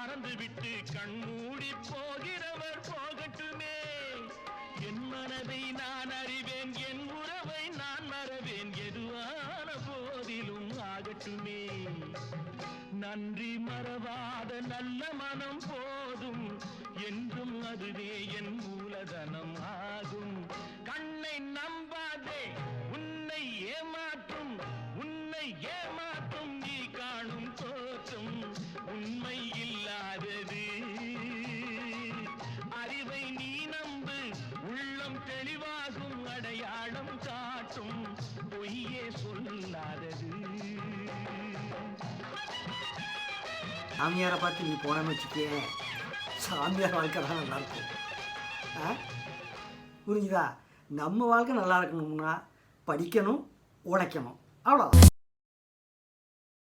மறந்துவிட்டு கண்மூடி போகிறவர் போகட்டுமே. என் மனதை நான் அறிவேன் என் உறவை நான் மறவேன். எதுவான போதிலும் ஆகட்டுமே. நன்றி மறவாத நல்ல மனம் போதும். என்றும் அதுவே என் மூலதனம் ஆகும். கண்ணை நம்பாதே உன்னை ஏமாற்றும் உன்னை ஏ தெளிவாகும் அடையாளம் காட்டும் பொய்யே சொல்லாதது. சாமியாரை பார்த்து நீ போனேன்னு வச்சுக்கே சாமியார் வாழ்க்கை தான் நல்லாயிருக்கும் ஆ? புரிஞ்சுதா? நம்ம வாழ்க்கை நல்லா இருக்கணும்னா படிக்கணும் உழைக்கணும். அவ்வளோ